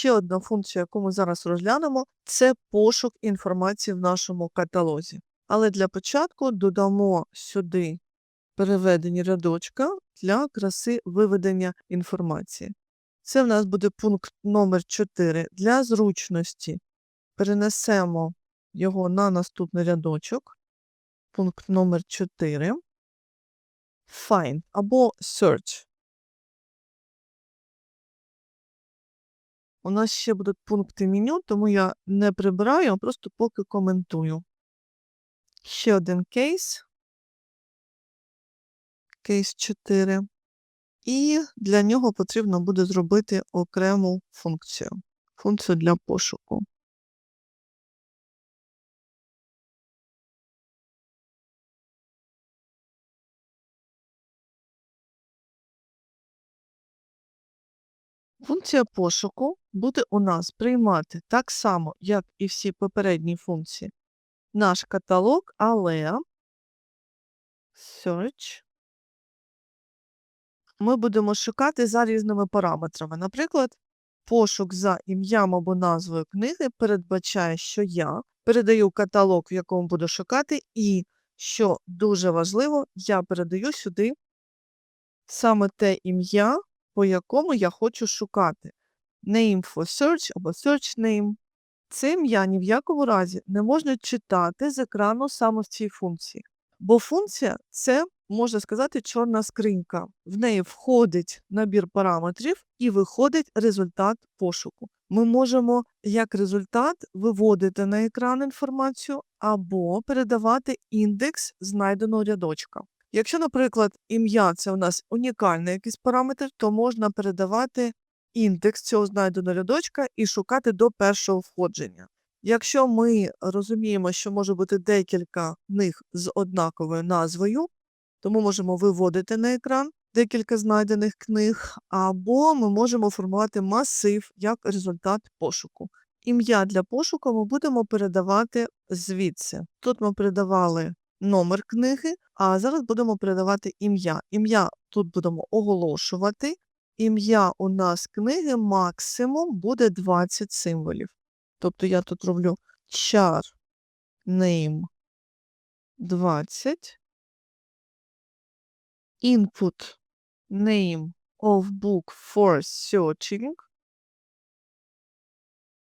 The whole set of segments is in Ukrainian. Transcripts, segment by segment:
ще одна функція, яку ми зараз розглянемо, це пошук інформації в нашому каталозі. Але для початку додамо сюди переведені рядочка для краси виведення інформації. Це в нас буде пункт номер 4. Для зручності перенесемо його на наступний рядочок. Пункт номер 4. Find або search. У нас ще будуть пункти меню, тому я не прибираю, а просто поки коментую. Ще один кейс. Кейс 4. І для нього потрібно буде зробити окрему функцію. Функцію для пошуку. Функція пошуку буде у нас приймати так само, як і всі попередні функції, наш каталог, але search ми будемо шукати за різними параметрами. Наприклад, пошук за ім'ям або назвою книги передбачає, що я передаю каталог, в якому буду шукати, і, що дуже важливо, я передаю сюди саме те ім'я, по якому я хочу шукати. Name for search або search name. Це ім'я ні в якому разі не можна читати з екрану саме в цій функції. Бо функція це, можна сказати, чорна скринька. В неї входить набір параметрів і виходить результат пошуку. Ми можемо як результат виводити на екран інформацію або передавати індекс знайденого рядочка. Якщо, наприклад, ім'я це у нас унікальний якийсь параметр, то можна передавати індекс цього знайденого рядочка і шукати до першого входження. Якщо ми розуміємо, що може бути декілька них з однаковою назвою, то ми можемо виводити на екран декілька знайдених книг, або ми можемо формувати масив як результат пошуку. Ім'я для пошуку ми будемо передавати звідси. Тут ми передавали номер книги, а зараз будемо передавати ім'я. Ім'я тут будемо оголошувати. Ім'я у нас книги максимум буде 20 символів. Тобто я тут роблю char name 20. Input name of book for searching.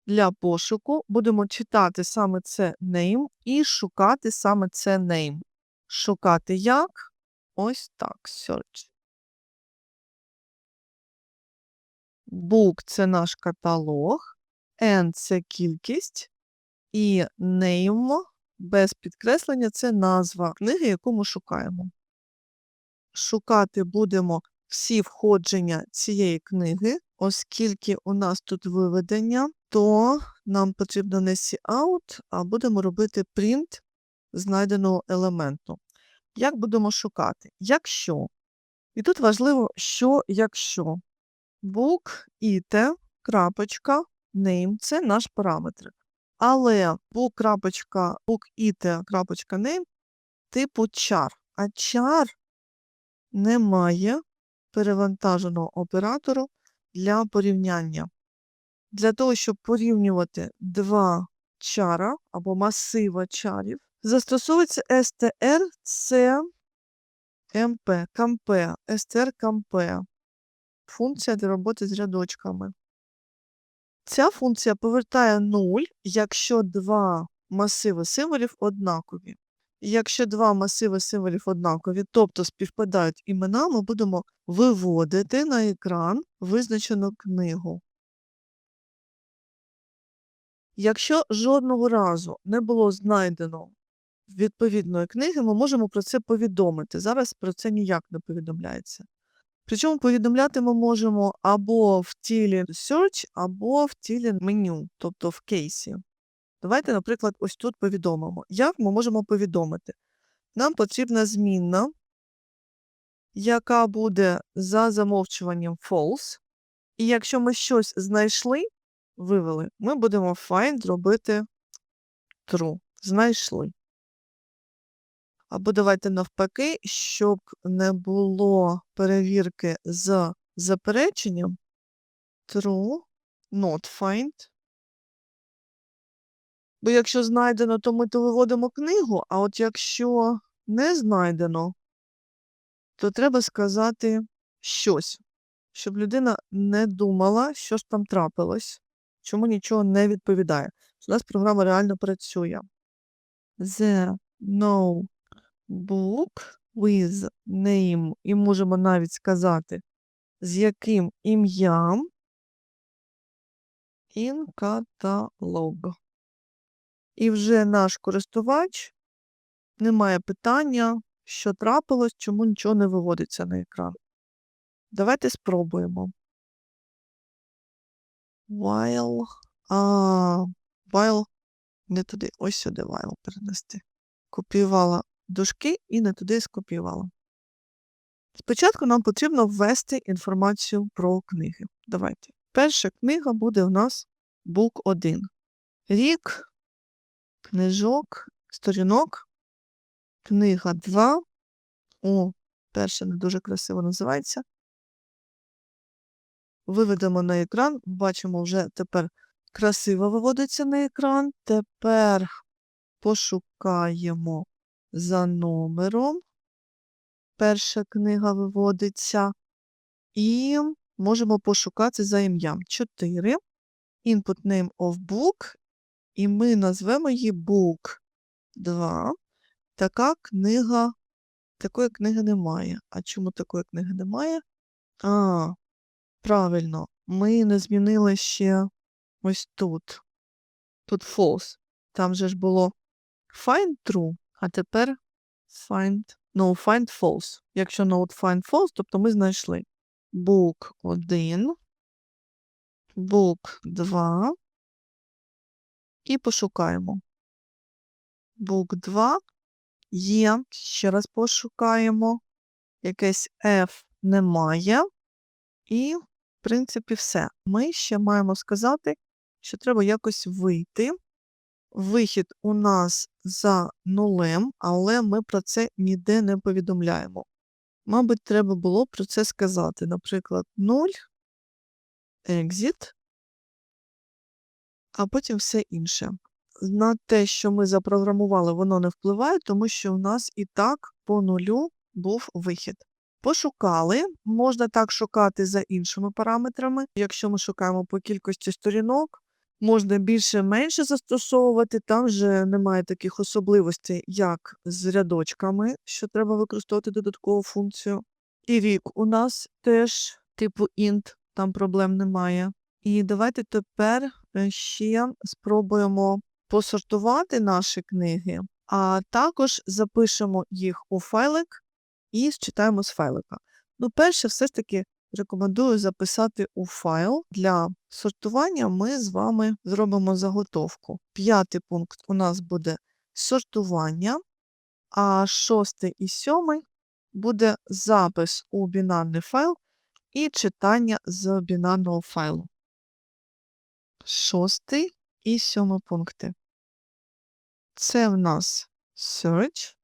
Для пошуку будемо читати саме це name і шукати саме це name. Шукати як? Ось так. Search. Book – це наш каталог. N – це кількість. І name без підкреслення це назва книги, яку ми шукаємо. Шукати будемо всі входження цієї книги, оскільки у нас тут виведення, то нам потрібно не out, а будемо робити print знайденого елементу. Як будемо шукати? Якщо. І тут важливо, що якщо. Book, ite, крапочка, name – це наш параметр. Але book, book, крапочка, name типу char. А char не має перевантаженого оператору для порівняння. Для того, щоб порівнювати два чара або масива чарів, застосовується str це mp, KMP, str KMP. Функція для роботи з рядочками. Ця функція повертає 0, якщо два масиви символів однакові. Якщо два масиви символів однакові, тобто співпадають імена, ми будемо виводити на екран визначену книгу. Якщо жодного разу не було знайдено відповідної книги, ми можемо про це повідомити. Зараз про це ніяк не повідомляється. Причому повідомляти ми можемо або в тілі search, або в тілі меню, тобто в кейсі. Давайте, наприклад, ось тут повідомимо. Як ми можемо повідомити? Нам потрібна змінна, яка буде за замовчуванням false. І якщо ми щось знайшли, вивели, ми будемо find робити true. Знайшли. Або давайте навпаки, щоб не було перевірки з запереченням. True not find. Бо якщо знайдено, то ми то виводимо книгу, а от якщо не знайдено, то треба сказати щось, щоб людина не думала, що ж там трапилось, чому нічого не відповідає. У нас програма реально працює. The notebook with name. І можемо навіть сказати, з яким ім'ям in catalog. І вже наш користувач не має питання, що трапилось, чому нічого не виводиться на екран. Давайте спробуємо. While. А, while не туди. Ось сюди while перенести. Копіювала дужки і не туди скопіювала. Спочатку нам потрібно ввести інформацію про книги. Давайте. Перша книга буде у нас бук 1. Рік, книжок, сторінок, книга 2. О, перша не дуже красиво називається. Виведемо на екран. Бачимо, вже тепер красиво виводиться на екран. Тепер пошукаємо за номером. Перша книга виводиться. І можемо пошукати за ім'ям 4. Input name of book. І ми назвемо її book 2. Така книга. Такої книги немає. А чому такої книги немає? А, правильно, ми не змінили ще ось тут. Тут false. Там же ж було find true, а тепер find no find false. Якщо not find false, тобто ми знайшли book 1, book 2 і пошукаємо. Book 2 є, ще раз пошукаємо. Якесь F немає. І, в принципі, все. Ми ще маємо сказати, що треба якось вийти. Вихід у нас за нулем, але ми про це ніде не повідомляємо. Мабуть, треба було про це сказати. Наприклад, 0, exit, а потім все інше. На те, що ми запрограмували, воно не впливає, тому що у нас і так по нулю був вихід. Пошукали, можна так шукати за іншими параметрами. Якщо ми шукаємо по кількості сторінок, можна більше-менше застосовувати, там вже немає таких особливостей, як з рядочками, що треба використовувати додаткову функцію. І рік у нас теж типу int, там проблем немає. І давайте тепер ще спробуємо посортувати наші книги, а також запишемо їх у файлик і считаємо з файлика. Ну, перше, все ж таки рекомендую записати у файл. Для сортування ми з вами зробимо заготовку. П'ятий пункт у нас буде сортування, а шостий і сьомий буде запис у бінарний файл і читання з бінарного файлу. Шостий і сьомий пункти. Це в нас search,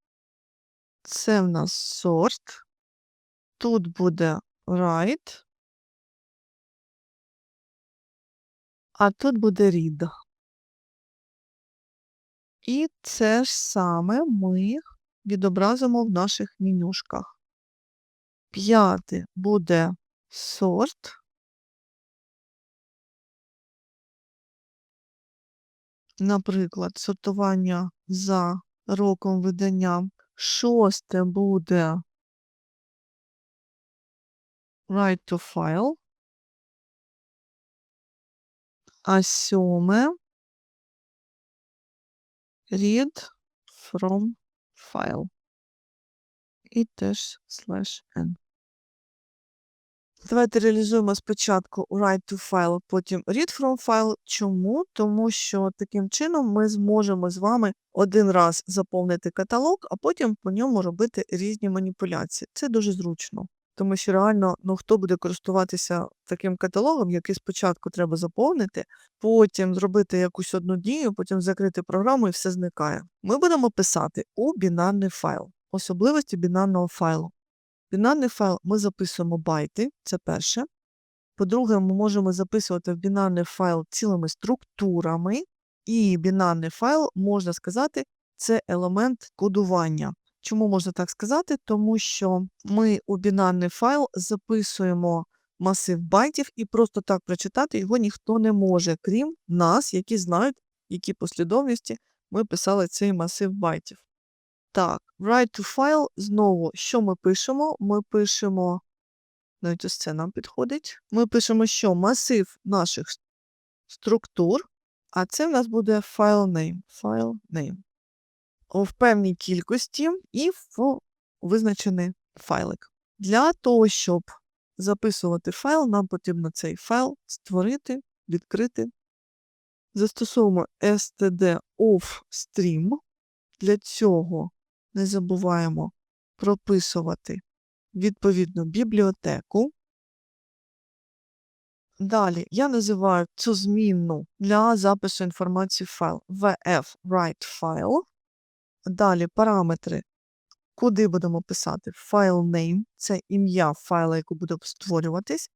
це в нас sort, тут буде write, а тут буде read. І це ж саме ми відобразимо в наших менюшках. П'яте буде sort, наприклад, сортування за роком видання. Шосте буде write to file. А сьоме read from file. І теж slash n. Давайте реалізуємо спочатку write to file, потім read from file. Чому? Тому що таким чином ми зможемо з вами один раз заповнити каталог, а потім по ньому робити різні маніпуляції. Це дуже зручно. Тому що реально, ну хто буде користуватися таким каталогом, який спочатку треба заповнити, потім зробити якусь одну дію, потім закрити програму і все зникає. Ми будемо писати у бінарний файл, особливості бінарного файлу. Бінарний файл ми записуємо байти, це перше. По-друге, ми можемо записувати в бінарний файл цілими структурами, і бінарний файл, можна сказати, це елемент кодування. Чому можна так сказати? Тому що ми у бінарний файл записуємо масив байтів, і просто так прочитати його ніхто не може, крім нас, які знають, які послідовності ми писали цей масив байтів. Так, write to file, знову, що ми пишемо? Ми пишемо, навіть ось це нам підходить. Ми пишемо, що масив наших структур, а це в нас буде file name. File name. В певній кількості і в визначений файлик. Для того, щоб записувати файл, нам потрібно цей файл створити, відкрити. Застосовуємо std of stream. Для цього не забуваємо прописувати відповідну бібліотеку. Далі я називаю цю змінну для запису інформації в файл vf write file. Далі параметри, куди будемо писати file name, це ім'я файла, який буде створюватись.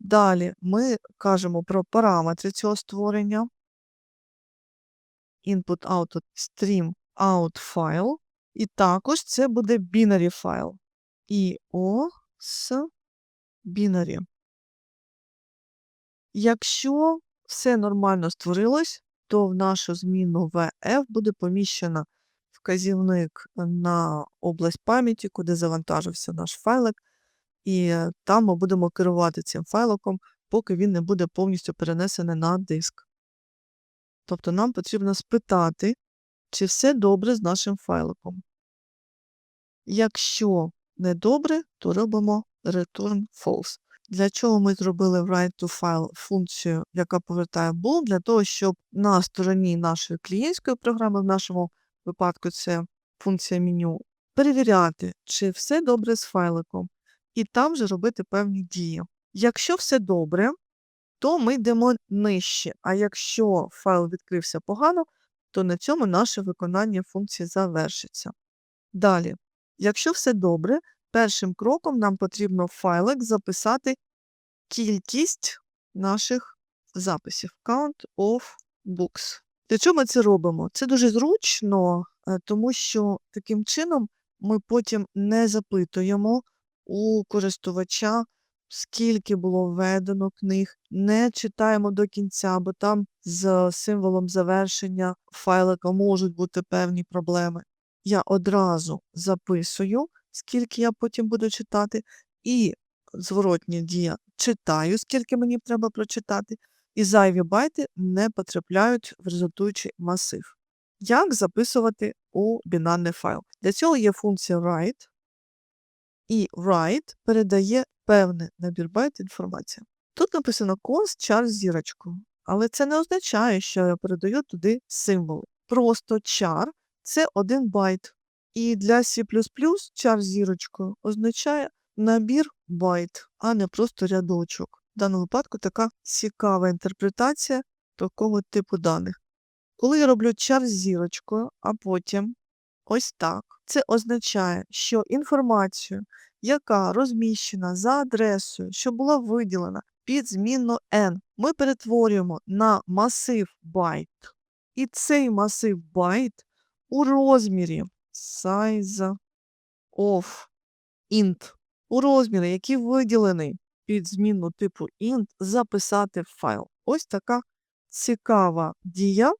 Далі ми кажемо про параметри цього створення. Input, output, stream, out file. І також це буде binary файл. IO з binary. Якщо все нормально створилось, то в нашу зміну VF буде поміщено вказівник на область пам'яті, куди завантажився наш файлик, і там ми будемо керувати цим файликом, поки він не буде повністю перенесений на диск. Тобто нам потрібно спитати, чи все добре з нашим файликом. Якщо не добре, то робимо return false. Для чого ми зробили write to file функцію, яка повертає bool? Для того, щоб на стороні нашої клієнтської програми, в нашому випадку це функція меню, перевіряти, чи все добре з файликом, і там же робити певні дії. Якщо все добре, то ми йдемо нижче. А якщо файл відкрився погано, то на цьому наше виконання функції завершиться. Далі, якщо все добре, першим кроком нам потрібно в файлик записати кількість наших записів. Count of books. Для чого ми це робимо? Це дуже зручно, е, тому що таким чином ми потім не запитуємо у користувача, скільки було введено книг, не читаємо до кінця, бо там з символом завершення файлика можуть бути певні проблеми. Я одразу записую, скільки я потім буду читати, і зворотня дія читаю, скільки мені треба прочитати, і зайві байти не потрапляють в результуючий масив. Як записувати у бінарний файл? Для цього є функція write, і write передає певний набір байт інформації. Тут написано const char з зірочкою, але це не означає, що я передаю туди символи. Просто char – це один байт. І для C++ з зірочкою означає набір байт, а не просто рядочок. В даному випадку така цікава інтерпретація такого типу даних. Коли я роблю char з зірочкою, а потім ось так, це означає, що інформацію, яка розміщена за адресою, що була виділена під змінну n, ми перетворюємо на масив байт. І цей масив байт у розмірі size of int, у розмірі, який виділений під змінну типу int, записати в файл. Ось така цікава дія,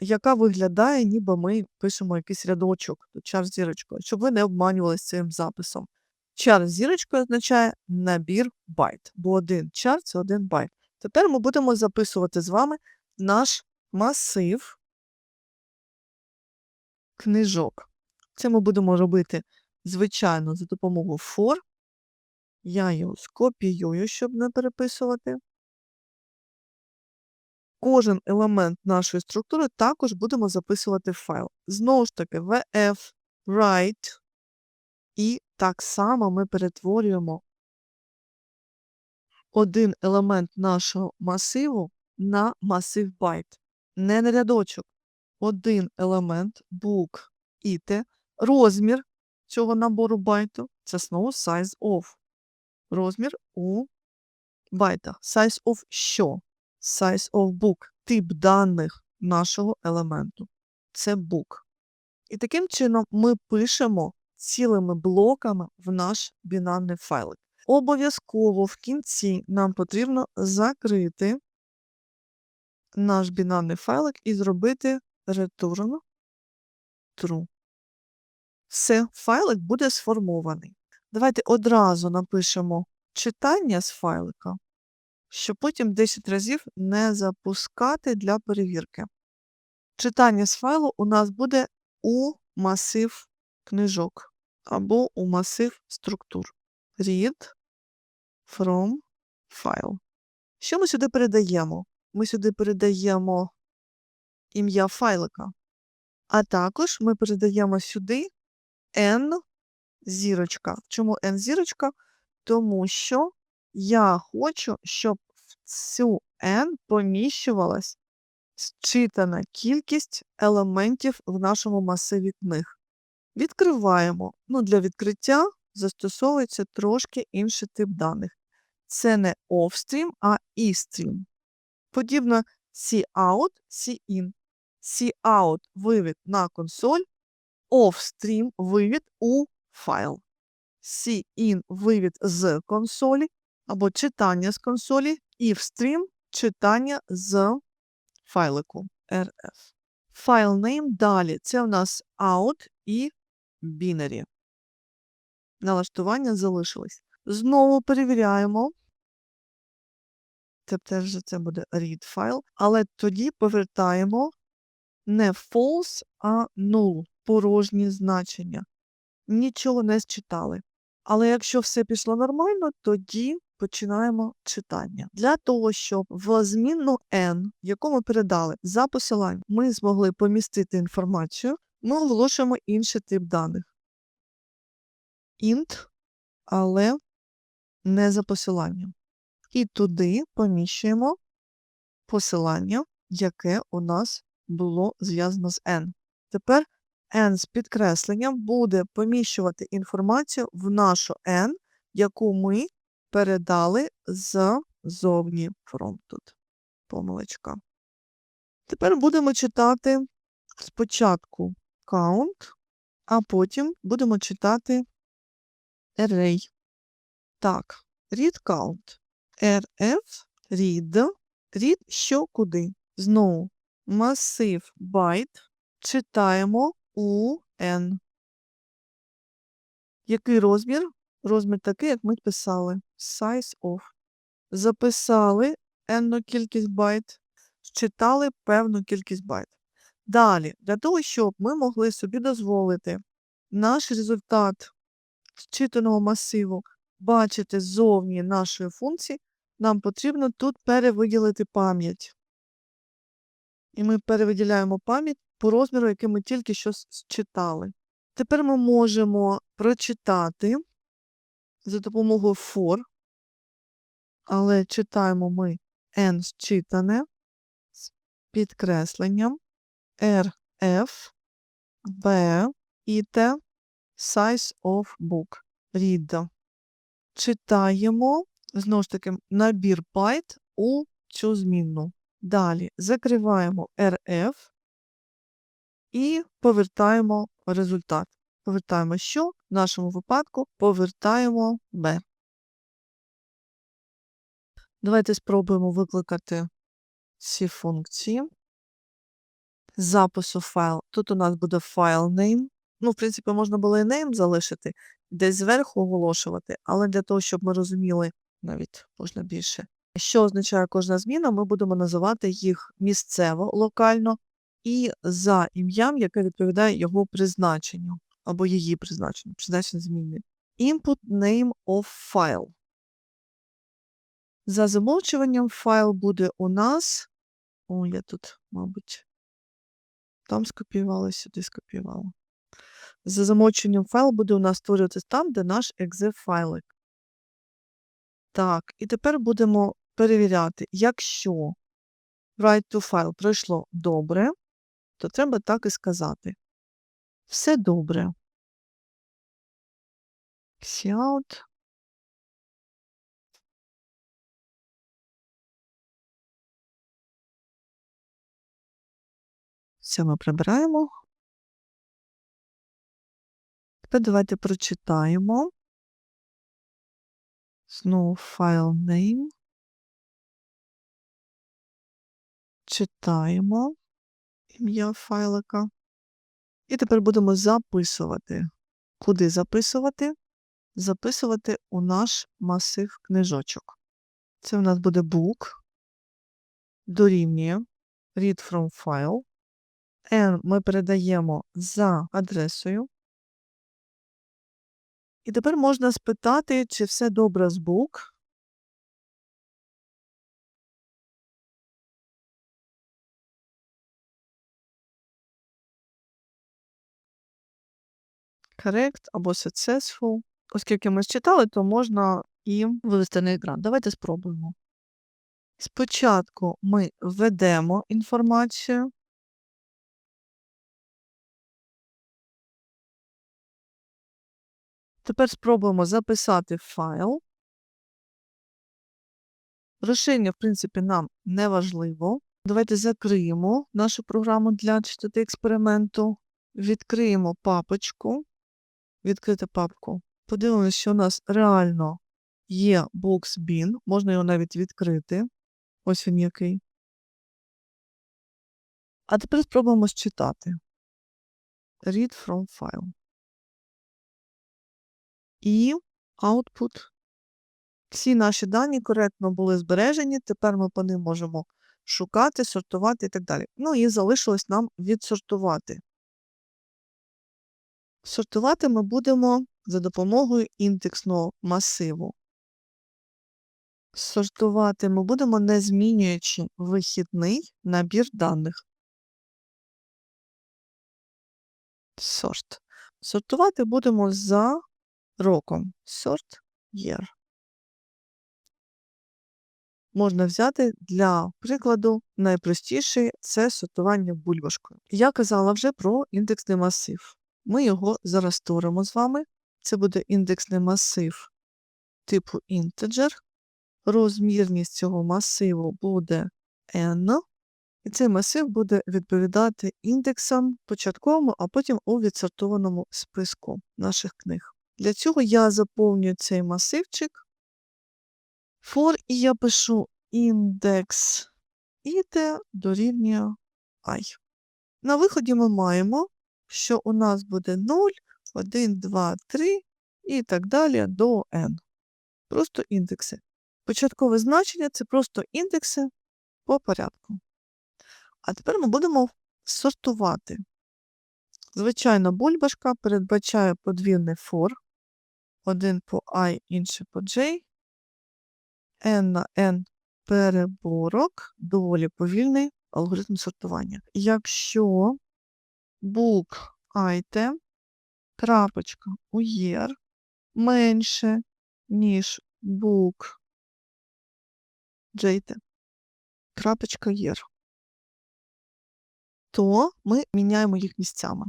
яка виглядає, ніби ми пишемо якийсь рядочок, чар з зірочкою, щоб ви не обманювалися цим записом. Чар зірочкою означає набір байт, бо один чар це один байт. Тепер ми будемо записувати з вами наш масив книжок. Це ми будемо робити, звичайно, за допомогою for. Я його скопіюю, щоб не переписувати. Кожен елемент нашої структури також будемо записувати в файл. Знову ж таки, vf, write, і так само ми перетворюємо один елемент нашого масиву на масив байт. Не на рядочок. Один елемент, book, ite, розмір цього набору байту це знову size of. Розмір у байта. Size of що? Size of book. Тип даних нашого елементу. Це book. І таким чином ми пишемо цілими блоками в наш бінарний файлик. Обов'язково в кінці нам потрібно закрити наш бінарний файлик і зробити return true. Все, файлик буде сформований. Давайте одразу напишемо читання з файлика, щоб потім 10 разів не запускати для перевірки. Читання з файлу у нас буде у масив книжок або у масив структур. Read from file. Що ми сюди передаємо? Ми сюди передаємо ім'я файлика, а також ми передаємо сюди n зірочка. Чому n зірочка? Тому що я хочу, щоб в цю n поміщувалась зчитана кількість елементів в нашому масиві книг. Відкриваємо. Ну, для відкриття застосовується трошки інший тип даних. Це не offstream, а eStream. Подібно cout, cin. Cout – вивід на консоль, offstream – вивід у файл. cin – вивід з консолі або читання з консолі, встрім – читання з файлику rf. Файл name далі. Це у нас out і binary. Налаштування залишились. Знову перевіряємо. Тепер же це буде read файл, але тоді повертаємо не false, а null, порожні значення. Нічого не зчитали. Але якщо все пішло нормально, тоді починаємо читання. Для того, щоб в змінну n, яку ми передали за посиланням, ми змогли помістити інформацію, ми оголошуємо інший тип даних. int, але не за посиланням. І туди поміщуємо посилання, яке у нас було зв'язано з n. Тепер n з підкресленням буде поміщувати інформацію в нашу n, яку ми передали ззовні тут. Помилочка. Тепер будемо читати спочатку count, а потім будемо читати array. Так, read count. rf read. Read що куди. Знову масив byte читаємо у n. Який розмір? Розмір такий, як ми писали. Size of. Записали n кількість байт, читали певну кількість байт. Далі, для того, щоб ми могли собі дозволити наш результат зчитаного масиву бачити ззовні нашої функції, нам потрібно тут перевиділити пам'ять. І ми перевиділяємо пам'ять по розміру, який ми тільки що зчитали. Тепер ми можемо прочитати за допомогою for, але читаємо ми n зчитане з підкресленням rf b і t size of book read. Читаємо, знову ж таки, набір байт у цю змінну. Далі закриваємо rf і повертаємо результат. Повертаємо що? В нашому випадку повертаємо b. Давайте спробуємо викликати ці функції. Запису файл. Тут у нас буде файл name. Ну, в принципі, можна було і name залишити, десь зверху оголошувати, але для того, щоб ми розуміли, навіть можна більше, що означає кожна зміна, ми будемо називати їх місцево, локально, і за ім'ям, яке відповідає його призначенню, або її призначенню, призначення зміни. Input name of file. За замовчуванням файл буде у нас. О, я тут, мабуть, там скопіювала, сюди скопіювала. За замовчуванням файл буде у нас створюватися там, де наш exe файлик. Так, і тепер будемо перевіряти, якщо write to file пройшло добре, то треба так і сказати. Все добре. Out. Це ми прибираємо. Тепер давайте прочитаємо. Знову файл name. Читаємо ім'я файлика. І тепер будемо записувати. Куди записувати? Записувати у наш масив книжочок. Це у нас буде book, дорівнює read from file. N ми передаємо за адресою. І тепер можна спитати, чи все добре з book. Correct або successful. Оскільки ми читали, то можна і вивести на екран. Давайте спробуємо. Спочатку ми введемо інформацію. Тепер спробуємо записати файл. Розширення, в принципі, нам не важливо. Давайте закриємо нашу програму для чистоти експерименту. Відкриємо папочку. Відкрити папку. Подивимося, що у нас реально є BoxBin. Можна його навіть відкрити. Ось він який. А тепер спробуємо считати. Read from file. І output. Всі наші дані коректно були збережені. Тепер ми по ним можемо шукати, сортувати і так далі. Ну і залишилось нам відсортувати. Сортувати ми будемо за допомогою індексного масиву. Сортувати ми будемо, не змінюючи вихідний набір даних. Sort. Сортувати будемо за роком. Sort year. Можна взяти для прикладу найпростіший це сортування бульбашкою. Я казала вже про індексний масив. Ми його зараз створимо з вами. Це буде індексний масив типу integer. Розмірність цього масиву буде n, і цей масив буде відповідати індексам початковому, а потім у відсортованому списку наших книг. Для цього я заповнюю цей масивчик for, і я пишу індекс id дорівнює i. На виході ми маємо, що у нас буде 0, 1, 2, 3 і так далі до n. Просто індекси. Початкове значення це просто індекси по порядку. А тепер ми будемо сортувати. Звичайно, бульбашка передбачає подвійний for. Один по i, інший по j. n на n переборок, доволі повільний алгоритм сортування. Якщо book item, крапочка у year менше, ніж book jt, крапочка year, то ми міняємо їх місцями.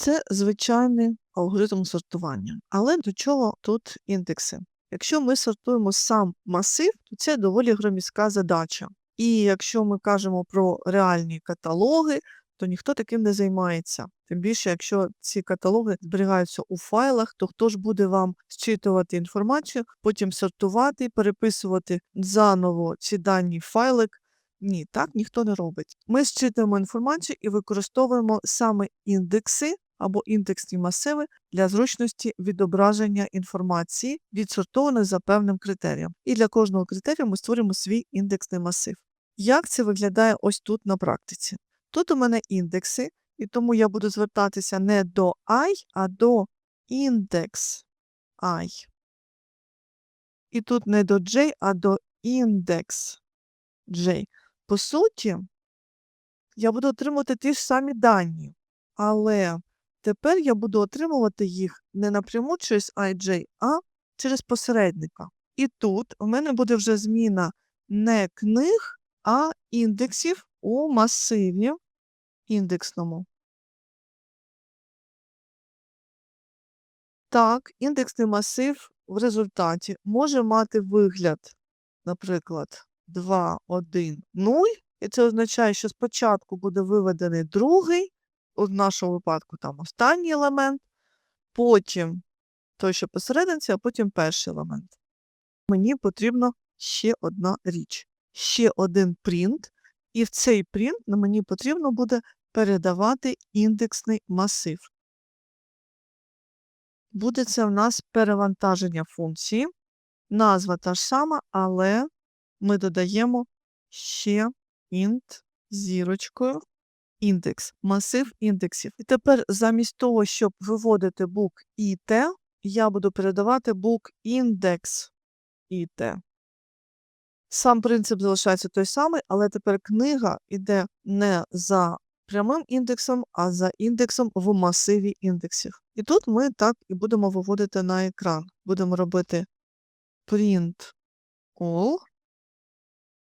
Це звичайний алгоритм сортування. Але до чого тут індекси? Якщо ми сортуємо сам масив, то це доволі громіська задача. І якщо ми кажемо про реальні каталоги, то ніхто таким не займається. Тим більше, якщо ці каталоги зберігаються у файлах, то хто ж буде вам зчитувати інформацію, потім сортувати, переписувати заново ці дані файлик. Ні, так ніхто не робить. Ми зчитуємо інформацію і використовуємо саме індекси або індексні масиви для зручності відображення інформації, відсортованої за певним критерієм. І для кожного критерію ми створюємо свій індексний масив. Як це виглядає ось тут на практиці? Тут у мене індекси, і тому я буду звертатися не до i, а до індекс i. І тут не до j, а до індекс j. По суті, я буду отримувати ті ж самі дані, але тепер я буду отримувати їх не напряму через IJ, а через посередника. І тут у мене буде вже зміна не книг, а індексів у масиві індексному. Так, індексний масив в результаті може мати вигляд, наприклад, 2, 1, 0. І це означає, що спочатку буде виведений другий, у нашому випадку там останній елемент, потім той, що посерединці, а потім перший елемент. Мені потрібна ще одна річ, ще один принт, і в цей принт мені потрібно буде передавати індексний масив. Буде це в нас перевантаження функції. Назва та ж сама, але ми додаємо ще int зірочкою індекс, масив індексів. І тепер замість того, щоб виводити book IT, я буду передавати book index IT. Сам принцип залишається той самий, але тепер книга йде не за прямим індексом, а за індексом в масиві індексів. І тут ми так і будемо виводити на екран. Будемо робити print all,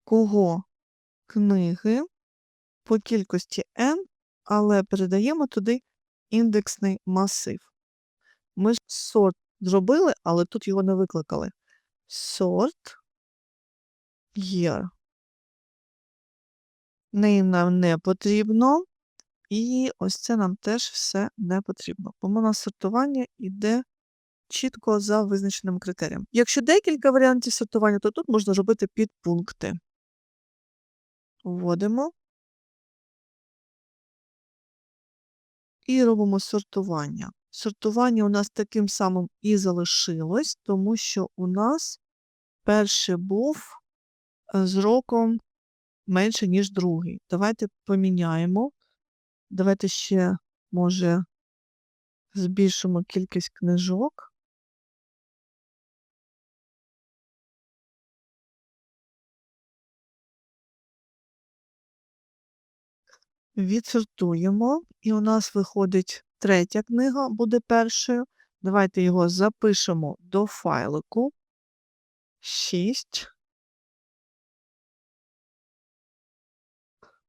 кого книги по кількості n, але передаємо туди індексний масив. Ми ж сорт зробили, але тут його не викликали. Sort year. Name нам не потрібно. І ось це нам теж все не потрібно. Бо у нас сортування йде чітко за визначеним критерієм. Якщо декілька варіантів сортування, то тут можна робити підпункти. Вводимо. І робимо сортування. Сортування у нас таким самим і залишилось, тому що у нас перший був е, з роком менше, ніж другий. Давайте поміняємо. Давайте ще, може, збільшимо кількість книжок. Відсортуємо, і у нас виходить третя книга, буде першою. Давайте його запишемо до файлику. 6.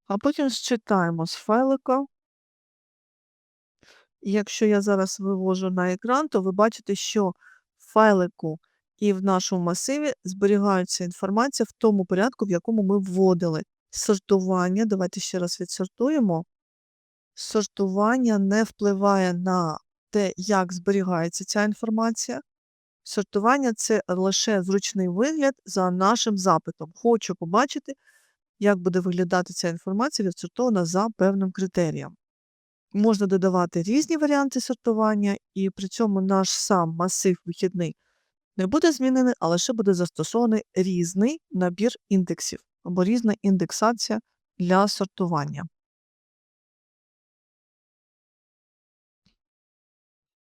А потім считаємо з файлика. Якщо я зараз вивожу на екран, то ви бачите, що в файлику і в нашому масиві зберігається інформація в тому порядку, в якому ми вводили. Сортування, давайте ще раз відсортуємо. Сортування не впливає на те, як зберігається ця інформація. Сортування це лише зручний вигляд за нашим запитом. Хочу побачити, як буде виглядати ця інформація відсортована за певним критерієм. Можна додавати різні варіанти сортування, і при цьому наш сам масив вихідний не буде змінений, а лише буде застосований різний набір індексів або різна індексація для сортування.